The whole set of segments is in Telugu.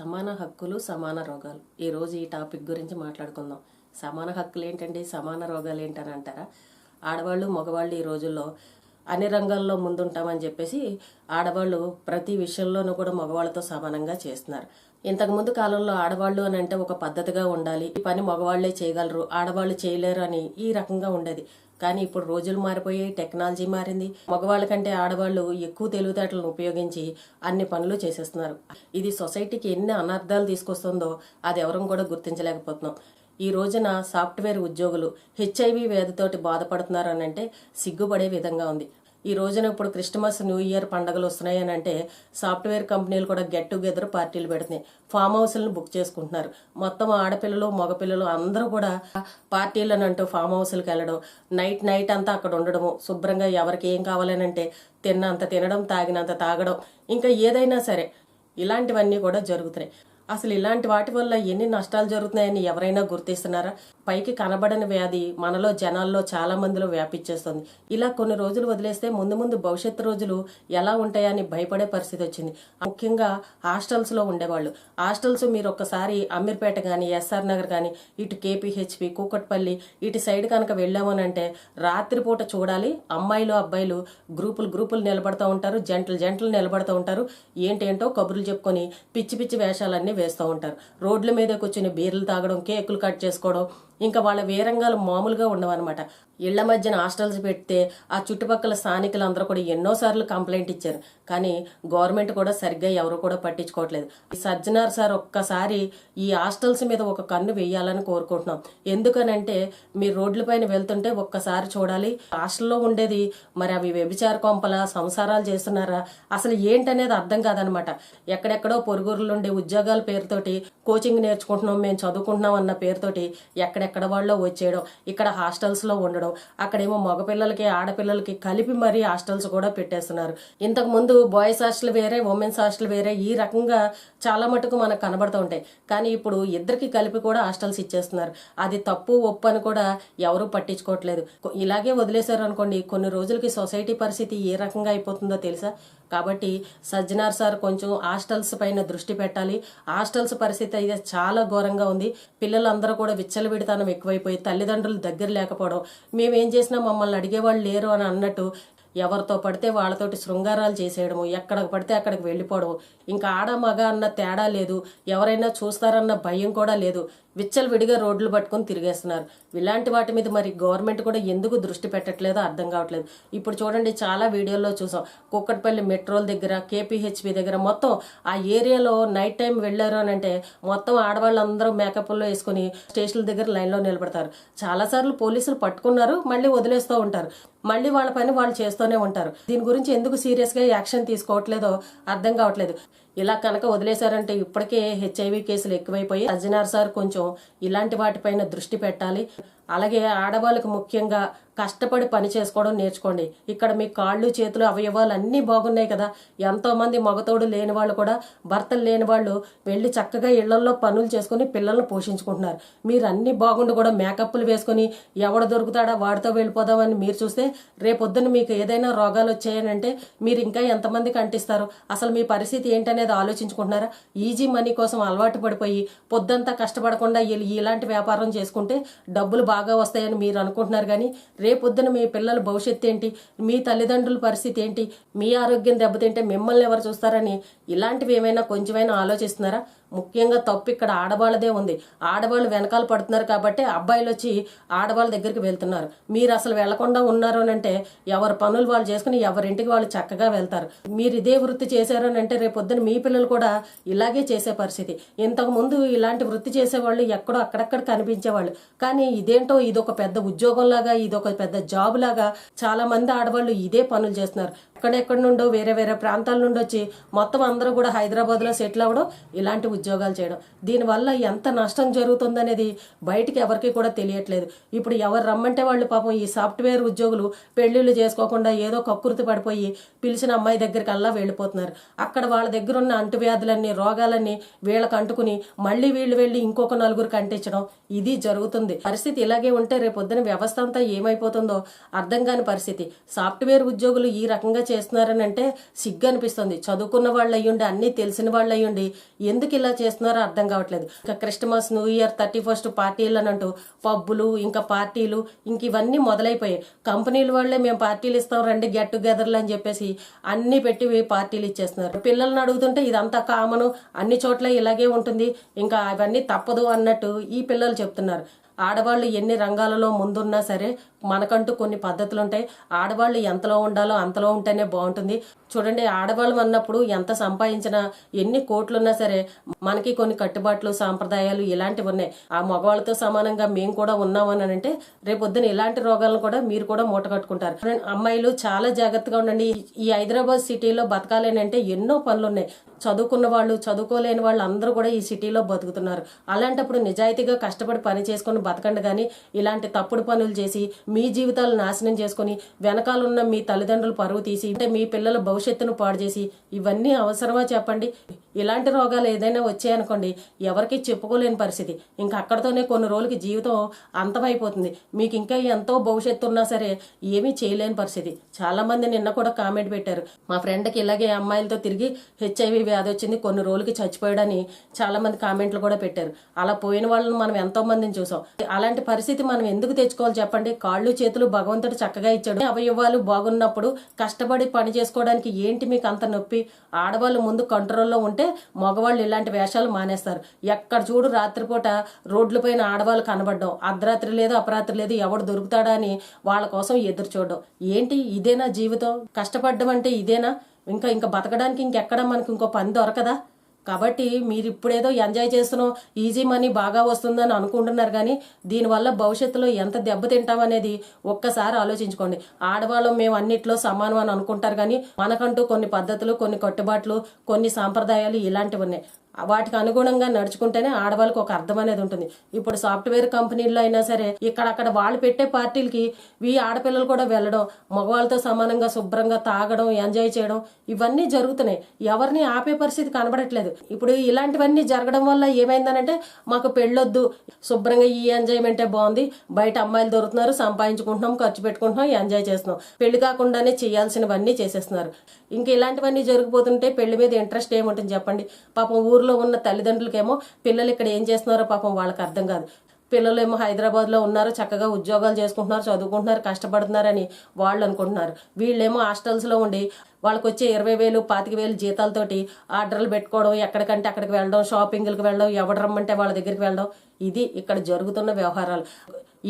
సమాన హక్కులు సమాన రోగాలు. ఈరోజు ఈ టాపిక్ గురించి మాట్లాడుకుందాం. సమాన హక్కులు ఏంటండి సమాన రోగాలు ఏంటని అంటారా? ఆడవాళ్ళు మగవాళ్ళు ఈ రోజుల్లో అన్ని రంగాల్లో ముందుంటామని చెప్పేసి ఆడవాళ్ళు ప్రతి విషయంలోనూ కూడా మగవాళ్ళతో సమానంగా చేస్తున్నారు. ఇంతకు ముందు కాలంలో ఆడవాళ్ళు అని అంటే ఒక పద్ధతిగా ఉండాలి. ఈ పని మగవాళ్ళే చేయగలరు ఆడవాళ్ళు చేయలేరు అని ఈ రకంగా ఉండేది. కానీ ఇప్పుడు రోజులు మారిపోయాయి టెక్నాలజీ మారింది. మగవాళ్ళ కంటే ఆడవాళ్ళు ఎక్కువ తెలివితేటలను ఉపయోగించి అన్ని పనులు చేసేస్తున్నారు. ఇది సొసైటీకి ఎన్ని అనర్థాలు తీసుకొస్తుందో అది ఎవరం కూడా గుర్తించలేకపోతున్నాం. ఈ రోజున సాఫ్ట్వేర్ ఉద్యోగులు హెచ్ఐవి వ్యాధితోటి బాధపడుతున్నారు అని అంటే సిగ్గుపడే విధంగా ఉంది. ఈ రోజున ఇప్పుడు క్రిస్టమస్ న్యూ ఇయర్ పండుగలు వస్తున్నాయి అని అంటే సాఫ్ట్వేర్ కంపెనీలు కూడా గెట్ టుగెదర్ పార్టీలు పెడుతున్నాయి. ఫామ్ హౌస్లను బుక్ చేసుకుంటున్నారు. మొత్తం ఆడపిల్లలు మగపిల్లలు అందరూ కూడా పార్టీలను అంటూ ఫామ్ హౌస్లకు వెళ్ళడం నైట్ నైట్ అంతా అక్కడ ఉండడము శుభ్రంగా ఎవరికి ఏం కావాలని అంటే తిన్నంత తినడం తాగినంత తాగడం ఇంకా ఏదైనా సరే ఇలాంటివన్నీ కూడా జరుగుతున్నాయి. అసలు ఇలాంటి వాటి వల్ల ఎన్ని నష్టాలు జరుగుతున్నాయని ఎవరైనా గుర్తిస్తున్నారా? పైకి కనబడని వ్యాధి మనలో జనాల్లో చాలా మందిలో వ్యాపించేస్తుంది. ఇలా కొన్ని రోజులు వదిలేస్తే ముందు ముందు భవిష్యత్తు రోజులు ఎలా ఉంటాయని భయపడే పరిస్థితి వచ్చింది. ముఖ్యంగా హాస్టల్స్లో ఉండేవాళ్ళు. హాస్టల్స్ మీరు ఒక్కసారి అమీర్పేట కానీ ఎస్ఆర్ నగర్ కానీ ఇటు కేపీహెచ్పి కూకట్పల్లి ఇటు సైడ్ కనుక వెళ్ళామనంటే రాత్రిపూట చూడాలి. అమ్మాయిలు అబ్బాయిలు గ్రూపులు గ్రూపులు నిలబడుతూ ఉంటారు. జంటలు జంటలు నిలబడుతూ ఉంటారు. ఏంటేంటో కబుర్లు చెప్పుకొని పిచ్చి పిచ్చి వేషాలన్నీ వేస్తూ ఉంటారు. రోడ్ల మీద కూర్చుని బీర్లు తాగడం కేకులు కట్ చేసుకోవడం ఇంకా వాళ్ళ వేరంగాలు మామూలుగా ఉండవన్నమాట. ఇళ్ళ మధ్యన హాస్టల్స్ పెడితే ఆ చుట్టుపక్కల స్థానికులందరూ కూడా ఎన్నోసార్లు కంప్లైంట్ ఇచ్చారు. కానీ గవర్నమెంట్ కూడా సరిగ్గా ఎవరు కూడా పట్టించుకోవట్లేదు. ఈ సజ్జనార్ సార్ ఒక్కసారి ఈ హాస్టల్స్ మీద ఒక కన్ను వేయాలని కోరుకుంటున్నాం. ఎందుకనంటే మీరు రోడ్లపైన వెళ్తుంటే ఒక్కసారి చూడాలి. హాస్టల్లో ఉండేది మరి అవి వ్యభిచార కొంపలా సంసారాలు చేస్తున్నారా? అసలు ఏంటనేది అర్థం కాదనమాట. ఎక్కడెక్కడో పొరుగురులు ఉండే ఉద్యోగాల పేరుతోటి కోచింగ్ నేర్చుకుంటున్నాం మేము చదువుకుంటున్నాం అన్న పేరుతోటి ఎక్కడెక్కడ వాళ్ళో వచ్చేయడం ఇక్కడ హాస్టల్స్లో ఉండడం ఉండడం అక్కడేమో మగపిల్లలకి ఆడపిల్లలకి కలిపి మరీ హాస్టల్స్ కూడా పెట్టేస్తున్నారు. ఇంతకు ముందు బాయ్స్ హాస్టల్ వేరే ఉమెన్స్ హాస్టల్ వేరే ఈ రకంగా చాలా మటుకు మనకు కనబడుతూ ఉంటాయి. కానీ ఇప్పుడు ఇద్దరికి కలిపి కూడా హాస్టల్స్ ఇచ్చేస్తున్నారు. అది తప్పు ఒప్పు అని కూడా ఎవరూ పట్టించుకోవట్లేదు. ఇలాగే వదిలేశారు అనుకోండి కొన్ని రోజులకి సొసైటీ పరిస్థితి ఏ రకంగా అయిపోతుందో తెలుసా? కాబట్టి సజ్జనార్ సార్ కొంచెం హాస్టల్స్ పైన దృష్టి పెట్టాలి. హాస్టల్స్ పరిస్థితి అయితే చాలా ఘోరంగా ఉంది. పిల్లలందరూ కూడా విచ్చలవిడితనం ఎక్కువైపోయి తల్లిదండ్రులు దగ్గర లేకపోవడం మేమేం చేసినా మమ్మల్ని అడిగేవాళ్ళు లేరు అని అన్నట్టు ఎవరితో పడితే వాళ్ళతోటి శృంగారాలు చేసేయడము ఎక్కడికి పడితే అక్కడికి వెళ్ళిపోవడం ఇంకా ఆడ మగ అన్న తేడా లేదు ఎవరైనా చూస్తారన్న భయం కూడా లేదు. విచ్చలవిడిగా రోడ్లు పట్టుకొని తిరిగేస్తున్నారు. ఇలాంటి వాటి మీద మరి గవర్నమెంట్ కూడా ఎందుకు దృష్టి పెట్టట్లేదో అర్థం కావట్లేదు. ఇప్పుడు చూడండి చాలా వీడియోల్లో చూసాం. కుక్కట్పల్లి మెట్రోల దగ్గర కేపీహెచ్పి దగ్గర మొత్తం ఆ ఏరియాలో నైట్ టైం వెళ్ళారు అని అంటే మొత్తం ఆడవాళ్ళందరూ మేకప్లో వేసుకుని స్టేషన్ల దగ్గర లైన్లో నిలబడతారు. చాలాసార్లు పోలీసులు పట్టుకున్నారు మళ్ళీ వదిలేస్తూ ఉంటారు. మళ్ళీ వాళ్ళ పని వాళ్ళు చేస్తూనే ఉంటారు. దీని గురించి ఎందుకు సీరియస్గా యాక్షన్ తీసుకోవట్లేదో అర్థం కావట్లేదు. ఇలా కనుక వదిలేశారంటే ఇప్పటికే హెచ్ఐవి కేసులు ఎక్కువైపోయి అర్జునార్ సార్ కొంచెం ఇలాంటి వాటిపైన దృష్టి పెట్టాలి. అలాగే ఆడవాళ్ళకు ముఖ్యంగా కష్టపడి పని చేసుకోవడం నేర్చుకోండి. ఇక్కడ మీ కాళ్ళు చేతులు అవయవాలు అన్నీ బాగున్నాయి కదా. ఎంతోమంది మగతోడు లేని వాళ్ళు కూడా భర్తలు లేని వాళ్ళు వెళ్ళి చక్కగా ఇళ్ళలో పనులు చేసుకుని పిల్లల్ని పోషించుకుంటున్నారు. మీరు అన్ని బాగుండి కూడా మేకప్లు వేసుకుని ఎవడు దొరుకుతాడా వాడితో వెళ్ళిపోదామని మీరు చూస్తే రేపొద్దున మీకు ఏదైనా రోగాలు వచ్చాయని అంటే మీరు ఇంకా ఎంతమందికి అంటిస్తారు? అసలు మీ పరిస్థితి ఏంటనేది ఆలోచించుకుంటున్నారా? ఈజీ మనీ కోసం అలవాటు పడిపోయి పొద్దంతా కష్టపడకుండా ఇలాంటి వ్యాపారం చేసుకుంటే డబ్బులు బాగా వస్తాయని మీరు అనుకుంటున్నారు కానీ రేపొద్దున మీ పిల్లల భవిష్యత్తు ఏంటి? మీ తల్లిదండ్రుల పరిస్థితి ఏంటి? మీ ఆరోగ్యం దెబ్బతింటే మిమ్మల్ని ఎవరు చూస్తారని ఇలాంటివి ఏమైనా కొంచెమైనా ఆలోచిస్తున్నారా? ముఖ్యంగా తప్పు ఇక్కడ ఆడవాళ్ళదే ఉంది. ఆడవాళ్ళు వెనకాల పడుతున్నారు కాబట్టి అబ్బాయిలు వచ్చి ఆడవాళ్ళ దగ్గరికి వెళ్తున్నారు. మీరు అసలు వెళ్ళకుండా ఉన్నారు అంటే ఎవరి పనులు వాళ్ళు చేసుకుని ఎవరింటికి వాళ్ళు చక్కగా వెళ్తారు. మీరు ఇదే వృత్తి చేశారు అంటే రేపొద్దున మీ పిల్లలు కూడా ఇలాగే చేసే పరిస్థితి. ఇంతకు ముందు ఇలాంటి వృత్తి చేసేవాళ్ళు ఎక్కడో అక్కడక్కడ కనిపించేవాళ్ళు. కానీ ఇదేంటో ఇదొక పెద్ద ఉద్యోగం లాగా ఇదొక పెద్ద జాబ్ లాగా చాలా మంది ఆడవాళ్ళు ఇదే పనులు చేస్తున్నారు. ఎక్కడెక్కడి నుండో వేరే వేరే ప్రాంతాల నుండి వచ్చి మొత్తం అందరూ కూడా హైదరాబాద్లో సెటిల్ అవ్వడం ఇలాంటి ఉద్యోగాలు చేయడం. దీనివల్ల ఎంత నష్టం జరుగుతుందనేది బయటికి ఎవరికి కూడా తెలియట్లేదు. ఇప్పుడు ఎవరు రమ్మంటే వాళ్ళు పాపం ఈ సాఫ్ట్వేర్ ఉద్యోగులు పెళ్ళిళ్ళు చేసుకోకుండా ఏదో కక్కుర్తి పడిపోయి పిలిచిన అమ్మాయి దగ్గరికి అల్లా వెళ్ళిపోతున్నారు. అక్కడ వాళ్ళ దగ్గర ఉన్న అంటువ్యాధులన్నీ రోగాలన్నీ వీళ్ళకి అంటుకుని మళ్ళీ వీళ్ళు వెళ్ళి ఇంకొక నలుగురికి అంటించడం ఇది జరుగుతుంది. పరిస్థితి ఇలాగే ఉంటే రేపొద్దున వ్యవస్థ అంతా ఏమైపోతుందో అర్థం కాని పరిస్థితి. సాఫ్ట్వేర్ ఉద్యోగులు ఈ రకంగా చేస్తున్నారని అంటే సిగ్గు అనిపిస్తుంది చదువుకున్న వాళ్ళు అయ్యుండి అన్నీ తెలిసిన వాళ్ళు అయ్యుండి ఎందుకు ఇలా చేస్తున్నారో అర్థం కావట్లేదు. ఇంకా Christmas new year thirty first పార్టీలు అని అంటూ పబ్బులు ఇంకా పార్టీలు ఇంక ఇవన్నీ మొదలైపోయాయి. కంపెనీల వాళ్ళే మేము పార్టీలు ఇస్తాం రండి గెట్ టుగెదర్లు అని చెప్పేసి అన్ని పెట్టి పార్టీలు ఇచ్చేస్తున్నారు. పిల్లల్ని అడుగుతుంటే ఇదంతా కామను అన్ని చోట్ల ఇలాగే ఉంటుంది ఇంకా అవన్నీ తప్పదు అన్నట్టు ఈ పిల్లలు చెప్తున్నారు. ఆడవాళ్ళు ఎన్ని రంగాలలో ముందున్నా సరే మనకంటూ కొన్ని పద్ధతులు ఉంటాయి ఆడవాళ్ళు ఎంతలో ఉండాలో అంతలో ఉంటేనే బాగుంటుంది. చూడండి ఆడవాళ్ళు అన్నప్పుడు ఎంత సంపాదించినా ఎన్ని కోట్లున్నా సరే మనకి కొన్ని కట్టుబాట్లు సాంప్రదాయాలు ఇలాంటివి ఉన్నాయి. ఆ మగవాళ్ళతో సమానంగా మేము కూడా ఉన్నామని అంటే రేపొద్దున ఇలాంటి రోగాలను కూడా మీరు కూడా మూట కట్టుకుంటారు. అమ్మాయిలు చాలా జాగ్రత్తగా ఉండండి. ఈ హైదరాబాద్ సిటీలో బతకాలేనంటే ఎన్నో పనులు ఉన్నాయి చదువుకున్న వాళ్ళు చదువుకోలేని వాళ్ళు అందరూ కూడా ఈ సిటీలో బతుకుతున్నారు. అలాంటప్పుడు నిజాయితీగా కష్టపడి పని చేసుకొని బతకండి కానీ ఇలాంటి తప్పుడు పనులు చేసి మీ జీవితాలు నాశనం చేసుకొని వెనకాలన్న మీ తల్లిదండ్రులు పరువు తీసి అంటే మీ పిల్లల భవిష్యత్తును పాడు చేసి ఇవన్నీ అవసరమా చెప్పండి? ఇలాంటి రోగాలు ఏదైనా వచ్చాయనుకోండి ఎవరికి చెప్పుకోలేని పరిస్థితి. ఇంకా అక్కడతోనే కొన్ని రోజులకి జీవితం అంతమైపోతుంది. మీకు ఇంకా ఎంతో భవిష్యత్తు ఉన్నా సరే ఏమీ చేయలేని పరిస్థితి. చాలా మంది నిన్న కూడా కామెంట్ పెట్టారు. మా ఫ్రెండ్కి ఇలాగే అమ్మాయిలతో తిరిగి హెచ్ఐవి వ్యాధి వచ్చింది కొన్ని రోజులకి చచ్చిపోయాడని చాలా మంది కామెంట్లు కూడా పెట్టారు. అలా పోయిన వాళ్ళని మనం ఎంతో మందిని చూసాం. అలాంటి పరిస్థితి మనం ఎందుకు తెచ్చుకోవాలి చెప్పండి? కాళ్ళు చేతులు భగవంతుడు చక్కగా ఇచ్చాడు. అవయవాలు బాగున్నప్పుడు కష్టపడి పని చేసుకోవడానికి ఏంటి మీకు అంత నొప్పి? ఆడవాళ్ళు ముందు కంట్రోల్లో ఉంటే మగవాళ్ళు ఇలాంటి వేషాలు మానేస్తారు. ఎక్కడ చూడు రాత్రిపూట రోడ్లపైన ఆడవాళ్ళు కనబడడం. అర్ధరాత్రి లేదు అపరాత్రి లేదు ఎవడు దొరుకుతాడా అని వాళ్ళ కోసం ఎదురు చూడడం. ఏంటి? ఇదేనా జీవితం? కష్టపడడం అంటే ఇదేనా? ఇంకా ఇంకా బతకడానికి ఇంకెక్కడ మనకి ఇంకో పని దొరకదా? కాబట్టి మీరు ఇప్పుడేదో ఎంజాయ్ చేస్తున్నాం ఈజీ మనీ బాగా వస్తుందని అనుకుంటున్నారు కానీ దీనివల్ల భవిష్యత్తులో ఎంత దెబ్బతింటాం అనేది ఒక్కసారి ఆలోచించుకోండి. ఆడవాళ్ళం మేము అన్నిట్లో సమానం అని అనుకుంటారు కానీ మనకంటూ కొన్ని పద్ధతులు కొన్ని కట్టుబాట్లు కొన్ని సాంప్రదాయాలు ఇలాంటివి ఉన్నాయి. వాటికి అనుగుణంగా నడుచుకుంటేనే ఆడవాళ్ళకి ఒక అర్థం అనేది ఉంటుంది. ఇప్పుడు సాఫ్ట్వేర్ కంపెనీల్లో అయినా సరే ఇక్కడక్కడ వాళ్ళు పెట్టే పార్టీలకి ఈ ఆడపిల్లలు కూడా వెళ్ళడం మగవాళ్ళతో సమానంగా శుభ్రంగా తాగడం ఎంజాయ్ చేయడం ఇవన్నీ జరుగుతున్నాయి. ఎవరిని ఆపే పరిస్థితి కనబడట్లేదు. ఇప్పుడు ఇలాంటివన్నీ జరగడం వల్ల ఏమైందనంటే మాకు పెళ్ళొద్దు శుభ్రంగా ఈ ఎంజాయ్మెంటే బాగుంది బయట అమ్మాయిలు దొరుకుతున్నారు సంపాదించుకుంటున్నాం ఖర్చు పెట్టుకుంటున్నాం ఎంజాయ్ చేస్తున్నాం. పెళ్ళి కాకుండానే చేయాల్సినవన్నీ చేసేస్తున్నారు. ఇంకా ఇలాంటివన్నీ జరిగిపోతుంటే పెళ్ళి మీద ఇంట్రెస్ట్ ఏముంటుంది చెప్పండి? పాపం ఊరు ఊర్లో ఉన్న తల్లిదండ్రులకేమో పిల్లలు ఇక్కడ ఏం చేస్తున్నారో పాపం వాళ్ళకి అర్థం కాదు. పిల్లలు ఏమో హైదరాబాద్లో ఉన్నారు చక్కగా ఉద్యోగాలు చేసుకుంటున్నారు చదువుకుంటున్నారు కష్టపడుతున్నారని వాళ్ళు అనుకుంటున్నారు. వీళ్ళేమో హాస్టల్స్లో ఉండి వాళ్ళకి వచ్చే ఇరవై వేలు పాతిక వేలు జీతాలతోటి ఆర్డర్లు పెట్టుకోవడం ఎక్కడికంటే అక్కడికి వెళ్ళడం షాపింగ్లకు వెళ్ళడం ఎవడు రమ్మంటే వాళ్ళ దగ్గరికి వెళ్ళడం ఇది ఇక్కడ జరుగుతున్న వ్యవహారాలు.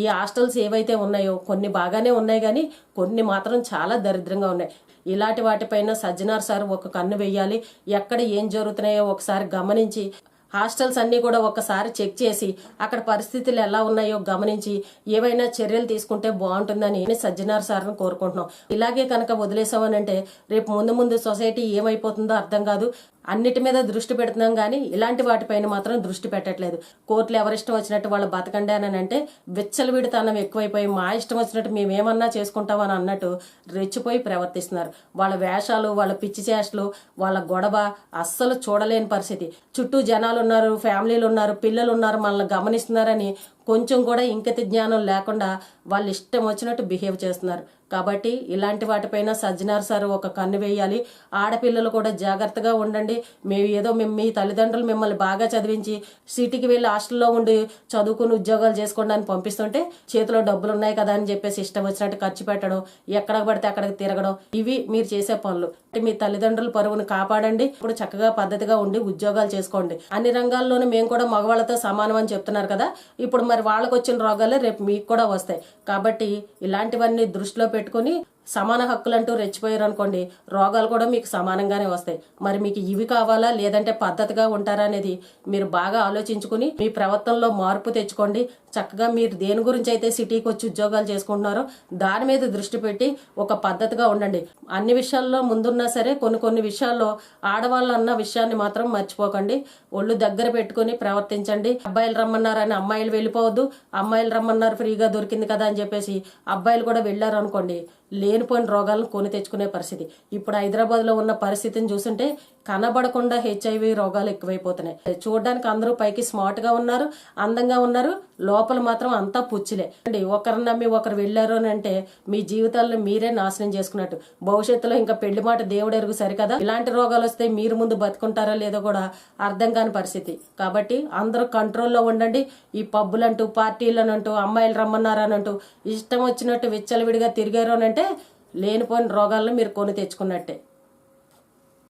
ఈ హాస్టల్స్ ఏవైతే ఉన్నాయో కొన్ని బాగానే ఉన్నాయి కానీ కొన్ని మాత్రం చాలా దరిద్రంగా ఉన్నాయి. ఇలాంటి వాటిపైన సజ్జనార్ సార్ ఒక కన్ను వెయ్యాలి ఎక్కడ ఏం జరుగుతున్నాయో ఒకసారి గమనించి హాస్టల్స్ అన్నీ కూడా ఒకసారి చెక్ చేసి అక్కడ పరిస్థితులు ఎలా ఉన్నాయో గమనించి ఏవైనా చర్యలు తీసుకుంటే బాగుంటుందని సజ్జనార్ సార్ని కోరుకుంటున్నాం. ఇలాగే కనుక వదిలేసామనంటే రేపు ముందు ముందు సొసైటీ ఏమైపోతుందో అర్థం కాదు. అన్నిటి మీద దృష్టి పెడుతున్నాం కానీ ఇలాంటి వాటిపైన మాత్రం దృష్టి పెట్టట్లేదు. కోర్టులు ఎవరిష్టం వచ్చినట్టు వాళ్ళు బతకండి అని అంటే విచ్చలవిడితనం ఎక్కువైపోయి మా ఇష్టం వచ్చినట్టు మేమేమన్నా చేసుకుంటాం అని అన్నట్టు రెచ్చిపోయి ప్రవర్తిస్తున్నారు. వాళ్ళ వేషాలు వాళ్ళ పిచ్చి చేష్టలు వాళ్ళ గొడవ అస్సలు చూడలేని పరిస్థితి. చుట్టూ జనాలు ఉన్నారు ఫ్యామిలీలు ఉన్నారు పిల్లలు ఉన్నారు మనల్ని గమనిస్తున్నారని కొంచెం కూడా ఇంకిత జ్ఞానం లేకుండా వాళ్ళు ఇష్టం వచ్చినట్టు బిహేవ్ చేస్తున్నారు. కాబట్టి ఇలాంటి వాటిపైన సజ్జనార్ సార్ ఒక కన్ను వేయాలి. ఆడపిల్లలు కూడా జాగ్రత్తగా ఉండండి. మేము ఏదో మేము మీ తల్లిదండ్రులు మిమ్మల్ని బాగా చదివించి సిటీకి వెళ్ళి హాస్టల్లో ఉండి చదువుకుని ఉద్యోగాలు చేసుకోండి అని పంపిస్తుంటే చేతిలో డబ్బులు ఉన్నాయి కదా అని చెప్పేసి ఇష్టం వచ్చినట్టు ఖర్చు పెట్టడం ఎక్కడ పడితే అక్కడికి తిరగడం ఇవి మీరు చేసే పనులు. అంటే మీ తల్లిదండ్రుల పరువును కాపాడండి. ఇప్పుడు చక్కగా పద్ధతిగా ఉండి ఉద్యోగాలు చేసుకోండి. అన్ని రంగాల్లోనూ మేము కూడా మగవాళ్ళతో సమానం అని చెప్తున్నారు కదా. ఇప్పుడు మరి వాళ్ళకు వచ్చిన రోగాలే రేపు మీకు కూడా వస్తాయి. కాబట్టి ఇలాంటివన్నీ దృష్టిలో పెట్టుకుని సమాన హక్కులంటూ రెచ్చిపోయారు అనుకోండి రోగాలు కూడా మీకు సమానంగానే వస్తాయి. మరి మీకు ఇవి కావాలా లేదంటే పద్ధతిగా ఉంటారా అనేది మీరు బాగా ఆలోచించుకుని మీ ప్రవర్తనలో మార్పు తెచ్చుకోండి. చక్కగా మీరు దేని గురించి అయితే సిటీకి వచ్చి ఉద్యోగాలు చేసుకుంటున్నారో దాని మీద దృష్టి పెట్టి ఒక పద్ధతిగా ఉండండి. అన్ని విషయాల్లో ముందున్నా సరే కొన్ని కొన్ని విషయాల్లో ఆడవాళ్ళు అన్న విషయాన్ని మాత్రం మర్చిపోకండి. ఒళ్ళు దగ్గర పెట్టుకుని ప్రవర్తించండి. అబ్బాయిలు రమ్మన్నారని అమ్మాయిలు వెళ్ళిపోవద్దు. అమ్మాయిలు రమ్మన్నారు ఫ్రీగా దొరికింది కదా అని చెప్పేసి అబ్బాయిలు కూడా వెళ్ళారు అనుకోండి లేనిపోయిన రోగాలను కొని తెచ్చుకునే పరిస్థితి. ఇప్పుడు హైదరాబాద్లో ఉన్న పరిస్థితిని చూస్తుంటే కనబడకుండా హెచ్ఐవి రోగాలు ఎక్కువైపోతున్నాయి. చూడడానికి అందరూ పైకి స్మార్ట్గా ఉన్నారు అందంగా ఉన్నారు. లోపల మాత్రం అంతా పుచ్చిలే. అండి ఒకరిని నమ్మి ఒకరు వెళ్ళారు అని అంటే మీ జీవితాలను మీరే నాశనం చేసుకున్నట్టు. భవిష్యత్తులో ఇంకా పెళ్ళి మాట దేవుడు ఎరుగు సరికదా? ఇలాంటి రోగాలు వస్తే మీరు ముందు బతుకుంటారా లేదో కూడా అర్థం కాని పరిస్థితి. కాబట్టి అందరూ కంట్రోల్లో ఉండండి. ఈ పబ్బులంటూ పార్టీలనంటూ అమ్మాయిలు రమ్మన్నారనంటూ ఇష్టం వచ్చినట్టు విచ్చలవిడిగా తిరిగారు అని అంటే లేనిపోయిన రోగాలను మీరు కొని తెచ్చుకున్నట్టే.